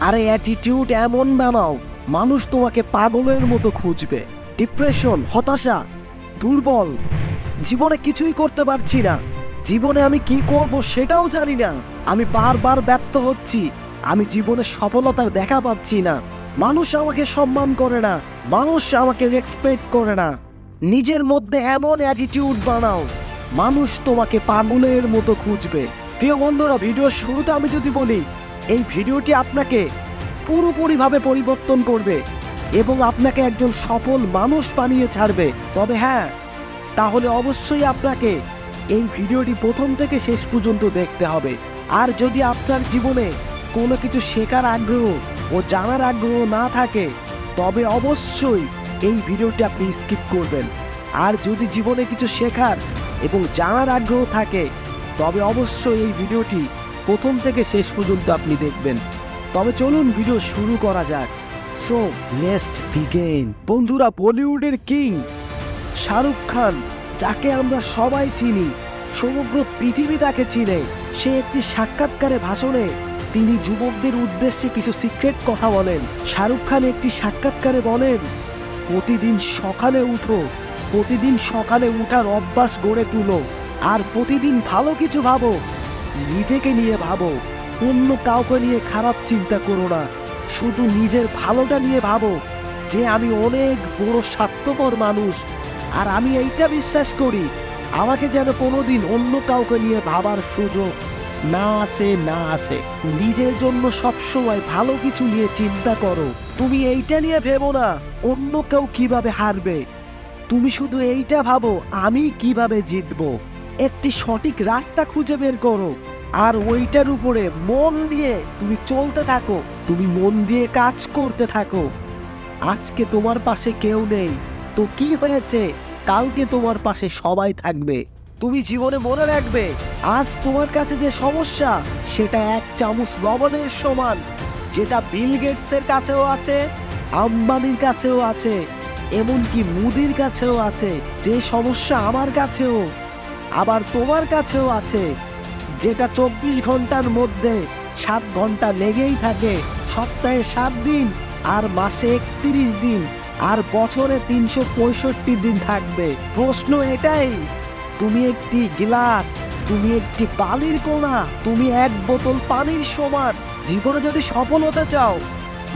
আরে অ্যাটিটিউড এমন বানাও, মানুষ তোমাকে পাগলের মতো খুঁজবে। ডিপ্রেশন হতাশা, দুর্বল। জীবনে কিছুই করতে পারছি না। জীবনে আমি কি করব সেটাও জানি না। আমি বারবার ব্যর্থ হচ্ছি। আমি জীবনে সফলতার দেখা পাচ্ছি না। মানুষ আমাকে সম্মান করে না। মানুষ আমাকে রেসপেক্ট করে না। নিজের মধ্যে এমন অ্যাটিটিউড বানাও। মানুষ তোমাকে পাগলের মতো খুঁজবে। প্রিয় বন্ধুরা ভিডিওর শুরুতে আমি যদি বলি এই ভিডিওটি আপনাকে পুরোপুরিভাবে পরিবর্তন করবে এবং আপনাকে একজন সফল মানুষ বানিয়ে ছাড়বে। তবে হ্যাঁ তাহলে অবশ্যই আপনাকে এই ভিডিওটি প্রথম থেকে শেষ পর্যন্ত দেখতে হবে। আর যদি আপনার জীবনে কোনো কিছু শেখার আগ্রহ ও জানার আগ্রহ না থাকে, তবে অবশ্যই এই ভিডিওটি আপনি স্কিপ করবেন। আর যদি জীবনে কিছু শেখার এবং জানার আগ্রহ থাকে, তবে অবশ্যই এই ভিডিওটি প্রথম থেকে শেষ পর্যন্ত আপনি দেখবেন। তবে চলুন ভিডিও শুরু করা যাক। সো লেস্ট বিগেন বন্ধুরা, বলিউডের কিং শাহরুখ খান, যাকে আমরা সবাই চিনি, সমগ্র পৃথিবী তাকে চিনে, সে একটি সাক্ষাৎকারে ভাষণে তিনি যুবকদের উদ্দেশ্যে কিছু সিক্রেট কথা বলেন। শাহরুখ খান একটি সাক্ষাৎকারে বলেন, প্রতিদিন সকালে উঠো, প্রতিদিন সকালে উঠার অভ্যাস গড়ে তুলো, আর প্রতিদিন ভালো কিছু ভাবো। নিজেকে নিয়ে ভাবো। অন্য কাউকে নিয়ে খারাপ চিন্তা করো না। শুধু নিজের ভালোটা নিয়ে ভাবো যে আমি অনেক বড় স্বার্থপর মানুষ। আর আমি এইটা বিশ্বাস করি, আমাকে যেন কোনোদিন অন্য কাউকে নিয়ে ভাবার সুযোগ না আসে না আসে। নিজের জন্য সবসময় ভালো কিছু নিয়ে চিন্তা করো। তুমি এইটা নিয়ে ভেবো না, অন্য কেউ কীভাবে হারবে। তুমি শুধু এইটা ভাবো, আমি কীভাবে জিতবো। একটি সঠিক রাস্তা খুঁজে বের করো। আর ওইটার উপরে মন দিয়ে তুমি চলতে থাকো। তুমি মন দিয়ে কাজ করতে থাকো। আজকে তোমার পাশে কেউ নেই। তো কি হয়েছে? কালকে তোমার পাশে সবাই থাকবে। তুমি জীবনে মনে রাখবে, আজ তোমার কাছে যে সমস্যা, সেটা এক চামচ লবণের সমান, যেটা বিল গেটসের কাছেও আছে, আম্বানির কাছেও আছে, এমনকি মুদির কাছেও আছে, যে সমস্যা আমার কাছেও। আবার তোমার কাছেও আছে। যেটা চব্বিশ ঘণ্টার মধ্যে সাত ঘণ্টা লেগেই থাকে, সপ্তাহে সাত দিন আর মাসে একত্রিশ দিন আর বছরে তিনশো পঁয়ষট্টি দিন থাকবে। প্রশ্ন এটাই, তুমি একটি গ্লাস, তুমি একটি বালির কোনা, তুমি এক বোতল পানির সমান। জীবনে যদি সফল হতে চাও,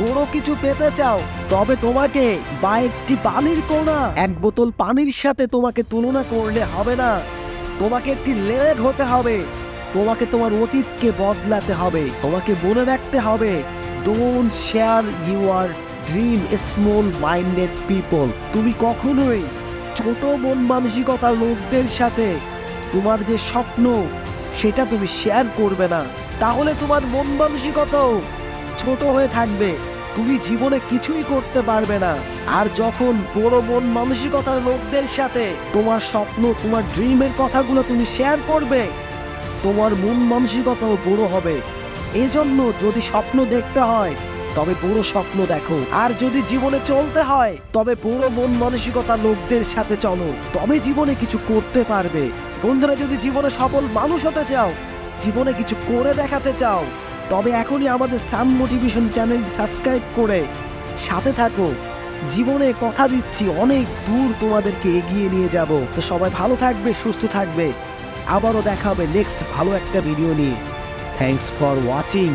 বড় কিছু পেতে চাও, তবে তোমাকে বা একটি বালির কোনা, এক বোতল পানির সাথে তোমাকে তুলনা করলে হবে না। তোমাকে একটি লেগ হতে হবে। তোমাকে তোমার অতীতকে বদলাতে হবে। তোমাকে মনে রাখতে হবে don't share your dream small minded people তুমি কখনোই ছোট মন মানসিকতার লোকদের সাথে তোমার যে স্বপ্ন, সেটা তুমি শেয়ার করবে না। তাহলে তোমার মন মানসিকতাও ছোট হয়ে থাকবে। তুমি জীবনে কিছুই করতে পারবে না। আর যখন বড় মন মানসিকতার লোকদের সাথে তোমার স্বপ্ন, তোমার ড্রিমের কথাগুলো তুমি শেয়ার করবে, তোমার মন মানসিকতাও বড় হবে। এজন্য যদি স্বপ্ন দেখতে হয়, তবে বড় স্বপ্ন দেখো। আর যদি জীবনে চলতে হয়, তবে বড় মন মানসিকতা লোকদের সাথে চলো। তবে জীবনে কিছু করতে পারবে। বন্ধুরা, যদি জীবনে সফল মানুষ হতে চাও, জীবনে কিছু করে দেখাতে চাও তবে এখনই আমাদের সাম মোটিভেশন চ্যানেল সাবস্ক্রাইব করে সাথে থাকো। জীবনে কথা দিচ্ছি, অনেক দূর তোমাদেরকে এগিয়ে নিয়ে যাব। তো সবাই ভালো থাকবে, সুস্থ থাকবে। আবারও দেখা হবে নেক্সট ভালো একটা ভিডিও নিয়ে। Thanks for watching